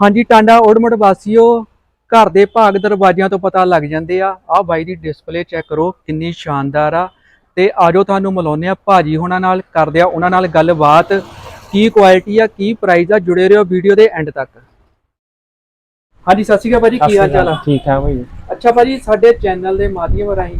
ਹਾਂਜੀ ਟਾਂਡਾ ਓੜਮੜ ਵਾਸੀਓ ਘਰ ਦੇ ਭਾਗ ਦਰਵਾਜ਼ਿਆਂ ਤੋਂ ਪਤਾ ਲੱਗ ਜਾਂਦੇ ਆ। ਆਹ ਬਾਈ ਦੀ ਡਿਸਪਲੇ ਚੈੱਕ ਕਰੋ ਕਿੰਨੀ ਸ਼ਾਨਦਾਰ ਆ। ਤੇ ਆਜੋ ਤੁਹਾਨੂੰ ਮਿਲਾਉਂਦੇ ਆ ਭਾਜੀ ਹੁਣਾਂ ਨਾਲ ਕਰਦੇ ਆ ਉਹਨਾਂ ਨਾਲ ਗੱਲਬਾਤ। ਕੀ ਕੁਆਲਿਟੀ ਆ ਕੀ ਪ੍ਰਾਈਸ ਆ ਜੁੜੇ ਰਹੋ ਵੀਡੀਓ ਦੇ ਐਂਡ ਤੱਕ। ਹਾਂਜੀ ਸਤਿ ਸ਼੍ਰੀ ਅਕਾਲ ਭਾਜੀ ਕੀ ਹਾਲ ਚਾਲ ਆ? ਠੀਕ ਠਾਕ ਭਾਈ। ਅੱਛਾ ਭਾਜੀ ਸਾਡੇ ਚੈਨਲ ਦੇ ਮਾਧਿਅਮ ਰਾਹੀਂ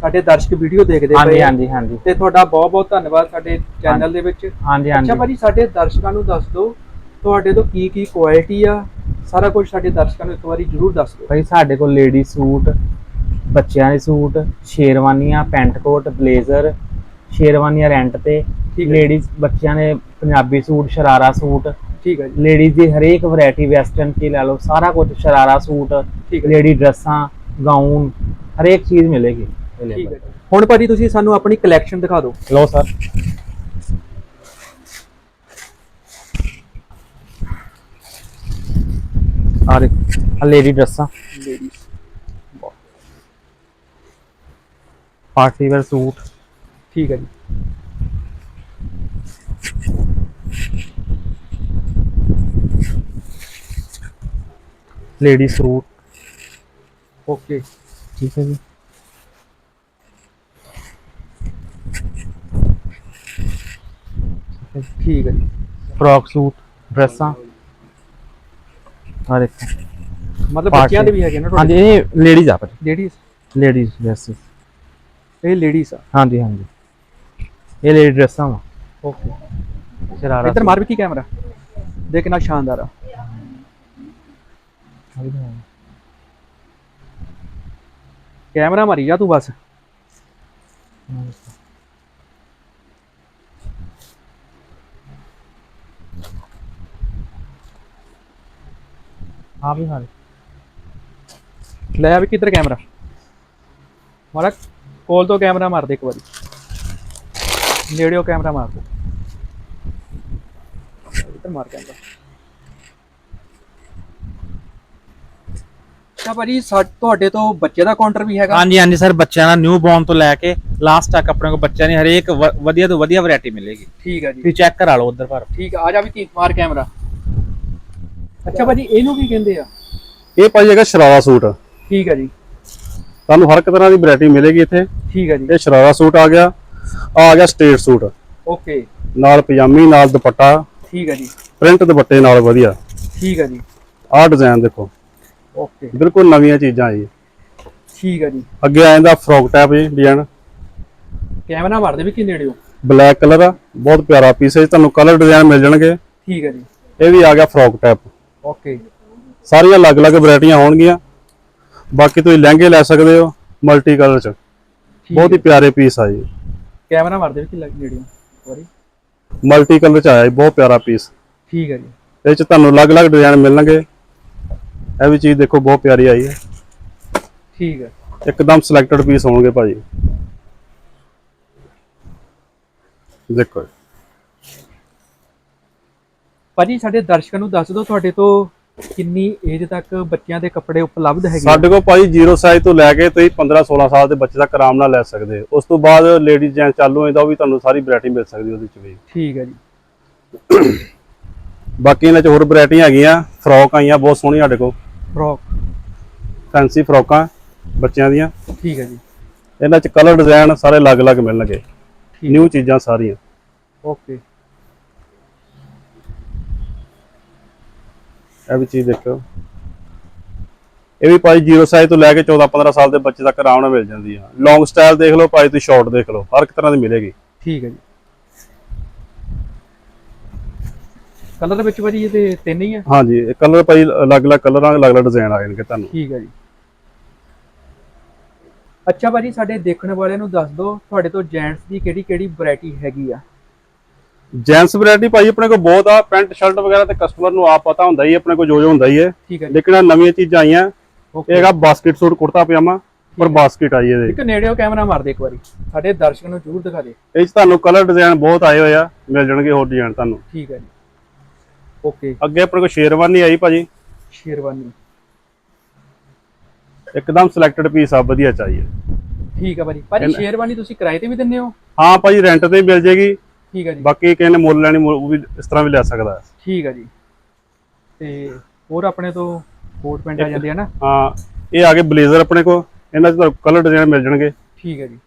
ਸਾਡੇ ਦਰਸ਼ਕ ਵੀਡੀਓ ਦੇਖਦੇ ਹਾਂਜੀ ਪਏ ਆ। ਹਾਂਜੀ ਹਾਂਜੀ ਤੇ ਤੁਹਾਡਾ ਬਹੁਤ ਬਹੁਤ ਧੰਨਵਾਦ ਸਾਡੇ ਚੈਨਲ ਦੇ ਵਿੱਚ। ਹਾਂਜੀ ਅੱਛਾ ਹਾਂਜੀ ਭਾਜੀ ਸਾਡੇ ਦਰਸ਼ਕਾਂ ਨੂੰ ਦੱਸ ਦਿਓ ਤੁਹਾਡੇ ਤੋਂ ਕੀ ਕੀ ਕੁਆਲਿਟੀ ਆ ਸਾਰਾ ਕੁਝ ਸਾਡੇ ਦਰਸ਼ਕਾਂ ਨੂੰ ਇੱਕ ਵਾਰੀ ਜਰੂਰ ਦੱਸ ਦਿਓ। ਭਾਈ ਸਾਡੇ ਕੋਲ ਲੇਡੀ ਸੂਟ ਬੱਚਿਆਂ ਦੇ ਸੂਟ ਸ਼ੇਰਵਾਨੀਆਂ ਪੈਂਟ ਕੋਟ ਬਲੇਜ਼ਰ ਸ਼ੇਰਵਾਨੀਆਂ ਰੈਂਟ ਤੇ ਠੀਕ। ਲੇਡੀਜ਼ ਬੱਚਿਆਂ ਦੇ ਪੰਜਾਬੀ ਸੂਟ ਸ਼ਰਾਰਾ ਸੂਟ ਠੀਕ ਹੈ ਜੀ। ਲੇਡੀਜ਼ ਦੀ ਹਰੇਕ ਵੈਰਾਈਟੀ ਵੈਸਟਰਨ ਕੀ ਲੈ ਲਓ ਸਾਰਾ ਕੁਝ ਸ਼ਰਾਰਾ ਸੂਟ ਠੀਕ ਲੇਡੀ ਡਰੈਸਾਂ ਗਾਊਨ ਹਰੇਕ ਚੀਜ਼ ਮਿਲੇਗੀ। ਠੀਕ ਹੈ। ਹੁਣ ਭਾਜੀ ਤੁਸੀਂ ਸਾਨੂੰ ਆਪਣੀ ਕਲੈਕਸ਼ਨ ਦਿਖਾ ਦਿਓ। ਲੋ ਸਰ ਆ ਦੇ ਆ ਲੇਡੀ ਡਰੈਸਾਂ ਲੇਡੀਜ਼ ਪਾਰਟੀ ਵੇਅਰ ਸੂਟ ਠੀਕ ਹੈ ਜੀ ਲੇਡੀ ਸੂਟ ਓਕੇ ਠੀਕ ਹੈ ਜੀ ਠੀਕ ਹੈ ਜੀ ਫਰੋਕ ਸੂਟ ਡਰੈਸਾਂ ਆ ਦੇਖੋ ਮਤਲਬ Party- ਬੱਚਿਆਂ ਦੇ ਵੀ ਹੈਗੇ ਨਾ ਹਾਂਜੀ ਤੁਹਾਡੇ ਇਹ ਲੇਡੀਜ਼ ਆ ਪਰ ਲੇਡੀਜ਼ ਲੇਡੀਜ਼ ਡਰੈਸਸ ਇਹ ਲੇਡੀਜ਼ ਆ? ਹਾਂਜੀ ਹਾਂਜੀ। ਇਹ ਲੇਡੀ ਡਰੈਸਾਂ ਵਾ। ਓਕੇ ਸ਼ਰਾਰਾ ਇੱਧਰ ਮਾਰ ਵੀ ਕੀ ਕੈਮਰਾ ਦੇਖ ਕਿੰਨਾ ਸ਼ਾਨਦਾਰ ਆ। ਕੈਮਰਾ ਮਾਰੀ ਜਾ ਤੂੰ ਬਸ। ਆ ਵੀ ਹਾਂ। ਲੈ ਆ ਵੀ ਕਿੱਧਰ ਕੈਮਰਾ? ਮਾਰਾ ਕੋਲ ਤੋਂ ਕੈਮਰਾ ਮਾਰ ਦੇ ਇੱਕ ਵਾਰੀ। ਨੇੜਿਓ ਕੈਮਰਾ ਮਾਰ ਦੇ। ਇੱਧਰ ਮਾਰ ਕੈਮਰਾ। ਅੱਛਾ ਭਾਜੀ ਤੁਹਾਡੇ ਤੋਂ ਬੱਚੇ ਦਾ ਕਾਊਂਟਰ ਵੀ ਹੈਗਾ? ਹਾਂਜੀ ਹਾਂਜੀ ਸਰ ਬੱਚਿਆਂ ਦਾ ਨਿਊ ਬੌਰਨ ਤੋਂ ਲੈ ਕੇ ਲਾਸਟ ਤੱਕ ਆਪਣੇ ਕੋਲ ਬੱਚਿਆਂ ਦੀ ਹਰੇਕ ਵਧੀਆ ਤੋਂ ਵਧੀਆ ਵੈਰਾਈਟੀ ਮਿਲੇਗੀ। ਠੀਕ ਹੈ ਜੀ। ਤੁਸੀਂ ਚੈੱਕ ਕਰਾ ਲਓ ਉਧਰ ਪਰ। ਠੀਕ ਆ ਜਾ ਵੀ ਮਾਰ ਕੈਮਰਾ। ਅੱਛਾ ਭਾਜੀ ਇਹਨੂੰ ਕੀ ਕਹਿੰਦੇ ਆ? ਇਹ ਭਾਈ ਹੈਗਾ ਸ਼ਰਾਰਾ ਸੂਟ। ਠੀਕ ਹੈ ਜੀ। ਤੁਹਾਨੂੰ ਹਰ ਇੱਕ ਤਰ੍ਹਾਂ ਦੀ ਵੈਰਾਈਟੀ ਮਿਲੇਗੀ ਇੱਥੇ। ਠੀਕ ਹੈ ਜੀ। ਇਹ ਸ਼ਰਾਰਾ ਸੂਟ ਆ ਗਿਆ ਆ ਗਿਆ ਸਟੇਟ ਸੂਟ। ਓਕੇ। ਨਾਲ ਪਜਾਮੀ ਨਾਲ ਦੁਪੱਟਾ। ਠੀਕ ਹੈ ਜੀ। ਪ੍ਰਿੰਟ ਦੁਪੱਟੇ ਨਾਲ ਵਧੀਆ। ਠੀਕ ਹੈ ਜੀ। ਆਹ ਡਿਜ਼ਾਈਨ ਦੇਖੋ। ਓਕੇ। ਬਿਲਕੁਲ ਨਵੀਆਂ ਚੀਜ਼ਾਂ ਜੀ। ਠੀਕ ਹੈ ਜੀ। ਅੱਗੇ ਆ ਜਾਂਦਾ ਫਰੋਕ ਟਾਈਪ ਜੀ ਡਿਜ਼ਾਈਨ ਕੈਮਰਾ ਮਾਰ ਦੇ ਵੀ ਕੀ ਨੇੜਿਓ ਬਲੈਕ ਕਲਰ ਆ ਬਹੁਤ ਪਿਆਰਾ ਪੀਸ ਹੈ ਤੁਹਾਨੂੰ ਕਲਰ ਡਿਜ਼ਾਈਨ ਮਿਲ ਜਾਣਗੇ। ਠੀਕ ਹੈ ਜੀ। ਇਹ ਵੀ ਆ ਗਿਆ ਫਰੋਕ ਟਾਈਪ ਓਕੇ ਸਾਰੀਆਂ ਅਲੱਗ-ਅਲੱਗ ਵੈਰਾਈਟੀਆਂ ਹੋਣਗੀਆਂ। ਬਾਕੀ ਤੁਸੀਂ ਲਹਿੰਗੇ ਲੈ ਸਕਦੇ ਹੋ ਮਲਟੀ ਕਲਰ ਚ ਬਹੁਤ ਹੀ ਪਿਆਰੇ ਪੀਸ ਆ ਜੀ। ਕੈਮਰਾ ਮਾਰ ਦੇ ਵੀ ਕੀ ਲੱਗ ਨੇੜਿਓ ਸੌਰੀ ਮਲਟੀ ਕਲਰ ਚ ਆਇਆ ਜੀ ਬਹੁਤ ਪਿਆਰਾ ਪੀਸ ਠੀਕ ਹੈ ਜੀ। ਇਹ ਚ ਤੁਹਾਨੂੰ ਅਲੱਗ-ਅਲੱਗ ਡਿਜ਼ਾਈਨ ਮਿਲਣਗੇ। ਇਹ ਵੀ ਚੀਜ਼ ਦੇਖੋ ਬਹੁਤ ਪਿਆਰੀ ਆਈ ਹੈ। ਠੀਕ ਹੈ। ਇੱਕਦਮ ਸਿਲੈਕਟਡ ਪੀਸ ਹੋਣਗੇ ਭਾਜੀ। ਦੇਖੋ ਜੀ। ਭਾਜੀ ਸਾਡੇ ਦਰਸ਼ਕਾਂ ਨੂੰ ਦੱਸ ਦਿਓ ਤੁਹਾਡੇ ਤੋਂ ਕਿੰਨੀ ਏਜ ਤੱਕ ਬੱਚਿਆਂ ਦੇ ਕੱਪੜੇ ਉਪਲਬਧ ਹੈਗੇ? ਸਾਡੇ ਕੋਲ ਭਾਜੀ 0 ਸਾਈਜ਼ ਤੋਂ ਲੈ ਕੇ ਤੁਸੀਂ 15 16 ਸਾਲ ਦੇ ਬੱਚੇ ਤੱਕ ਆਰਾਮ ਨਾਲ ਲੈ ਸਕਦੇ ਹੋ। ਉਸ ਤੋਂ ਬਾਅਦ ਲੇਡੀਜ਼ ਜੈਂਟਸ ਚਾਲੂ ਉਹ ਵੀ ਤੁਹਾਨੂੰ ਸਾਰੀ ਵੈਰਾਈਟੀ ਮਿਲ ਸਕਦੀ ਉਹਦੇ ਚ ਵੀ। ਠੀਕ ਹੈ ਜੀ। ਬਾਕੀ ਇਹਨਾਂ ਚ ਹੋਰ ਵੈਰਾਈਟੀਆਂ ਹੈਗੀਆਂ। ਫਰੋਕ ਆਈਆਂ ਬਹੁਤ ਸੋਹਣੀਆਂ ਸਾਡੇ ਕੋਲ। ਫਰੋਕ ਫੈਂਸੀ ਫਰੋਕਾਂ ਬੱਚਿਆਂ ਦੀਆਂ। ਠੀਕ ਹੈ ਜੀ। ਇਹਨਾਂ ਚ ਕਲਰ ਡਿਜ਼ਾਈਨ ਸਾਰੇ ਅਲੱਗ-ਅਲੱਗ ਮਿਲਣਗੇ। ਨਿਊ ਚੀਜ਼ਾਂ ਸਾਰੀਆਂ। ਓਕੇ ਇਹ ਵੀ ਚੀਜ਼ ਦੇਖੋ ਇਹ ਵੀ ਭਾਈ 0 ਸਾਈਜ਼ ਤੋਂ ਲੈ ਕੇ 14 15 ਸਾਲ ਦੇ ਬੱਚੇ ਤੱਕ ਆਰਾਮ ਨਾਲ ਮਿਲ ਜਾਂਦੀ ਆ। ਲੌਂਗ ਸਟਾਈਲ ਦੇਖ ਲਓ ਭਾਈ ਤੁਸੀਂ ਸ਼ਾਰਟ ਦੇਖ ਲਓ। ਹਰ ਇੱਕ ਤਰ੍ਹਾਂ ਦੀ ਮਿਲੇਗੀ। ਠੀਕ ਹੈ ਜੀ। ਕਲਰ ਦੇ ਵਿੱਚ ਭਾਜੀ ਇਹਦੇ ਤਿੰਨ ਹੀ ਆ। ਹਾਂਜੀ ਇਹ ਕਲਰ ਭਾਈ ਅਲੱਗ-ਅਲੱਗ ਕਲਰਾਂ ਅਲੱਗ-ਅਲੱਗ ਡਿਜ਼ਾਈਨ ਆ ਜਾਣਗੇ ਤੁਹਾਨੂੰ। ਠੀਕ ਹੈ ਜੀ। ਅੱਛਾ ਭਾਜੀ ਸਾਡੇ ਦੇਖਣ ਵਾਲਿਆਂ ਨੂੰ ਦੱਸ ਦਿਓ ਤੁਹਾਡੇ ਤੋਂ ਜੈਂਟਸ ਦੀ ਕਿਹੜੀ ਕਿਹੜੀ ਵੈਰਾਈਟੀ ਹੈਗੀ ਆ? ਜੈਂਟਸ ਵੈਰਾਈਟੀ ਭਾਈ ਆਪਣੇ ਕੋਲ ਬਹੁਤ ਆ ਪੈਂਟ ਸ਼ਰਟ ਵਗੈਰਾ ਤੇ ਕਸਟਮਰ ਨੂੰ ਆਪ ਪਤਾ ਹੁੰਦਾ ਹੀ ਆਪਣੇ ਕੋਲ ਜੋ ਜੋ ਹੁੰਦਾ ਹੀ ਹੈ। ਠੀਕ ਹੈ ਜੀ। ਲੇਕਿਨ ਆਹ ਨਵੀਆਂ ਚੀਜ਼ਾਂ ਆਈਆਂ। ਇਹ ਹੈਗਾ ਬਾਸਕਟ ਸੂਟ ਕੁੜਤਾ ਪਜਾਮਾ ਪਰ ਬਾਸਕਟ ਆਈ ਇਹਦੇ। ਇੱਕ ਨੇੜਿਓ ਕੈਮਰਾ ਮਾਰ ਦੇ ਇੱਕ ਵਾਰੀ। ਸਾਡੇ ਦਰਸ਼ਕਾਂ ਨੂੰ ਜ਼ਰੂਰ ਦਿਖਾ ਦੇ। ਇਹ 'ਚ ਤੁਹਾਨੂੰ ਕਲਰ ਡਿਜ਼ਾਈਨ ਬਹੁਤ ਆਏ ਹੋਏ ਆ ਮਿਲ ਜਾਣਗੇ ਹੋਰ ਡਿਜ਼ਾਈਨ ਤੁਹਾਨੂੰ। ਠੀਕ ਹੈ ਜੀ। ਓਕੇ ਅੱਗੇ ਆਪਣੇ ਕੋਲ ਸ਼ੇਰਵਾਨੀ ਆਈ ਭਾਜੀ। ਸ਼ੇਰਵਾਨੀ। ਇੱਕਦਮ ਸਿਲੈਕਟਡ ਪੀਸ ਆ ਵਧੀਆ ਚਾਹੀਏ। ਠੀਕ ਹੈ ਭਾਜੀ। ਭਾਜੀ ਸ਼ੇਰਵਾਨੀ ਤੁਸੀਂ ਕਿਰਾਏ ਤੇ ਵੀ ਦਿੰਦੇ ਹੋ? ਹਾਂ ਭਾਜੀ ਰੈਂਟ ਤੇ ਮਿਲ ਜੇਗੀ ਠੀਕ ਹੈ ਜੀ। ਬਾਕੀ ਕਿਸੇ ਨੇ ਮੁੱਲ ਲੈਣੀ ਮੁੱਲ ਉਹ ਵੀ ਇਸ ਤਰ੍ਹਾਂ ਵੀ ਲੈ ਸਕਦਾ। ਹੈ ਠੀਕ ਹੈ ਜੀ। ਤੇ ਹੋਰ ਆਪਣੇ ਤੋਂ ਕੋਟ ਪੈਂਟ ਆ ਜਾਂਦੇ ਆ ਨਾ? ਹਾਂ ਇਹ ਆ ਗਏ ਬਲੇਜ਼ਰ ਆਪਣੇ ਕੋਲ। ਇਹਨਾਂ 'ਚ ਤੁਹਾਨੂੰ ਕਲਰ ਡਿਜ਼ਾਈਨ ਮਿਲ ਜਾਣਗੇ। ਠੀਕ ਹੈ ਜੀ।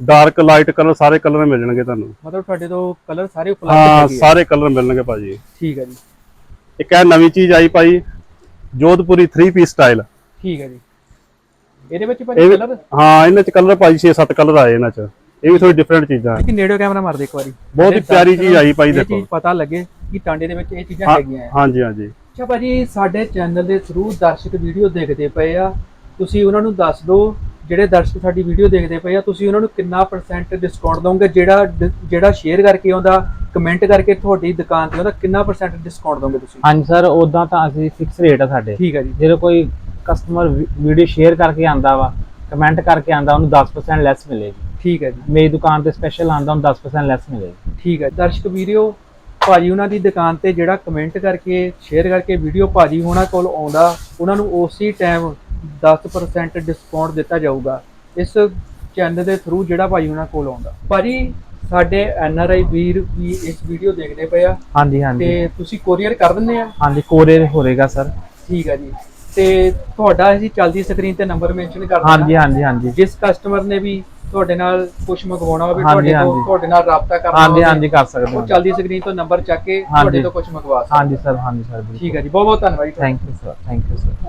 ਡਾਰਕ ਲਾਈਟ ਕਲਰ ਸਾਰੇ ਕਲਰ ਮਿਲ ਜਾਣਗੇ ਤੁਹਾਨੂੰ। ਮਤਲਬ ਤੁਹਾਡੇ ਤੋਂ ਕਲਰ ਸਾਰੇ ਉਪਲਬਧ ਹਾਂ ਹੈਗੇ ਆ। ਸਾਰੇ ਕਲਰ ਮਿਲਣਗੇ ਭਾਜੀ ਠੀਕ ਹੈ ਜੀ। ਇੱਕ ਇਹ ਨਵੀਂ ਚੀਜ਼ ਆਈ ਭਾਈ ਜੋਧਪੁਰੀ 3 ਪੀਸ ਸਟਾਈਲ ਠੀਕ ਹੈ ਜੀ। ਇਹਦੇ ਵਿੱਚ ਇਹ ਭਾਜੀ ਵੀ- ਕਲਰ ਹਾਂ ਇਹਨਾਂ 'ਚ ਕਲਰ ਭਾਜੀ 6-7 ਕਲਰ ਆਏ ਇਹਨਾਂ 'ਚ। ਇਹ ਵੀ ਥੋੜੀ ਡਿਫਰੈਂਟ ਚੀਜ਼ਾਂ ਕਿ ਨੇੜਿਓ ਕੈਮਰਾ ਮਾਰ ਦੇ ਇੱਕ ਵਾਰੀ। ਬਹੁਤ ਹੀ ਪਿਆਰੀ ਚੀਜ਼ ਆਈ ਭਾਈ ਦੇਖੋ। ਚੀਜ਼ ਪਤਾ ਲੱਗੇ ਕਿ ਟਾਂਡੇ ਦੇ ਵਿੱਚ ਇਹ ਚੀਜ਼ਾਂ ਹਾਂ- ਹੈਗੀਆਂ। ਆ ਹਾਂਜੀ ਹਾਂਜੀ। ਅੱਛਾ ਭਾਜੀ ਸਾਡੇ ਚੈਨਲ ਦੇ ਥਰੂ ਦਰਸ਼ਕ ਵੀਡੀਓ ਦੇਖਦੇ ਪਏ ਆ। ਤੁਸੀਂ ਉਹਨਾਂ ਨੂੰ ਦੱਸ ਦਿਓ ਜਿਹੜੇ ਦਰਸ਼ਕ ਸਾਡੀ ਵੀਡੀਓ ਦੇਖਦੇ ਪਏ ਆ ਤੁਸੀਂ ਉਹਨਾਂ ਨੂੰ ਕਿੰਨਾ ਪਰਸੈਂਟ ਡਿਸਕਾਊਂਟ ਦੋਗੇ ਜਿਹੜਾ ਜਿਹੜਾ ਸ਼ੇਅਰ ਕਰਕੇ ਆਉਂਦਾ ਕਮੈਂਟ ਕਰਕੇ ਤੁਹਾਡੀ ਦੁਕਾਨ ਤੇ ਆਉਂਦਾ ਕਿੰਨਾ ਪਰਸੈਂਟ ਡਿਸਕਾਊਂਟ ਦੋਗੇ ਤੁਸੀਂ? ਹਾਂਜੀ ਸਰ ਉਦਾਂ ਤਾਂ ਅਸੀਂ ਫਿਕਸ ਰੇਟ ਆ ਸਾਡੇ। ਠੀਕ ਹੈ ਜੀ। ਜਦੋਂ ਕੋਈ ਕਸਟਮਰ ਵੀਡੀਓ ਸ਼ੇਅਰ ਕਰਕੇ ਆਂਦਾ ਵਾ ਕਮੈਂਟ ਕਰਕੇ ਆਂਦਾ ਉਹਨੂੰ 10% ਲੈਸ ਮਿਲੇਗੀ ਠੀਕ ਹੈ ਜੀ। ਮੇਰੀ ਦੁਕਾਨ ਤੇ ਸਪੈਸ਼ਲ ਆਂਦਾ ਉਹਨੂੰ 10% ਲੈਸ ਮਿਲੇਗੀ ਠੀਕ ਹੈ। ਦਰਸ਼ਕ ਵੀਡੀਓ ਭਾਜੀ ਉਹਨਾਂ ਦੀ ਦੁਕਾਨ ਤੇ ਜਿਹੜਾ ਕਮੈਂਟ ਕਰਕੇ ਸ਼ੇਅਰ ਕਰਕੇ ਵੀਡੀਓ ਭਾਜੀ ਉਹਨਾਂ ਕੋਲ ਆਉਂਦਾ ਉਹਨਾਂ ਨੂੰ ਉਸੇ ਟਾਈਮ 10% ਡਿਸਕਾਊਂਟ ਦਿੱਤਾ ਜਾਊਗਾ। ਇਸ ਚੈਨਲ ਦੇ ਥਰੂ ਜਿਹੜਾ ਭਾਜੀ ਉਹਨਾਂ ਕੋਲ ਆਉਂਦਾ। ਭਾਜੀ ਸਾਡੇ ਐਨ ਆਰ ਆਈ ਵੀਰ ਵੀ ਇਸ ਵੀਡੀਓ ਦੇਖਦੇ ਪਏ ਆ। ਹਾਂਜੀ ਹਾਂਜੀ। ਤੇ ਤੁਸੀਂ ਕੋਰੀਅਰ ਕਰ ਦਿੰਦੇ ਆ? ਹਾਂਜੀ ਕੋਰੀਅਰ ਹੋਵੇਗਾ ਸਰ ਠੀਕ ਹੈ ਜੀ। ਤੇ ਤੁਹਾਡਾ ਅਸੀਂ ਚੱਲਦੀ ਸਕਰੀਨ ਤੇ ਨੰਬਰ ਮੈਂਸ਼ਨ ਕਰ ਹਾਂਜੀ ਦੇਣਾ ਹਾਂਜੀ ਹਾਂਜੀ ਜਿਸ ਕਸਟਮਰ ਨੇ ਵੀ ਤੁਹਾਡੇ ਨਾਲ ਕੁਝ ਮੰਗਵਾਉਣਾ ਹੋਵੇ ਤੁਹਾਡੇ ਤੋਂ ਤੁਹਾਡੇ ਨਾਲ ਰਾਬਤਾ ਕਰਨਾ ਹਾਂਜੀ ਹਾਂਜੀ ਕਰ ਸਕਦੇ ਹੋ ਚਲਦੀ ਸਕਰੀਨ ਤੋਂ ਨੰਬਰ ਚੱਕ ਕੇ ਤੁਹਾਡੇ ਤੋਂ ਕੁਝ ਮੰਗਵਾ ਸਕਦੇ ਹਾਂਜੀ ਸਰ ਹਾਂਜੀ ਸਰ ਠੀਕ ਹੈ ਜੀ ਬਹੁਤ ਬਹੁਤ ਧੰਨਵਾਦ thank you sir thank you sir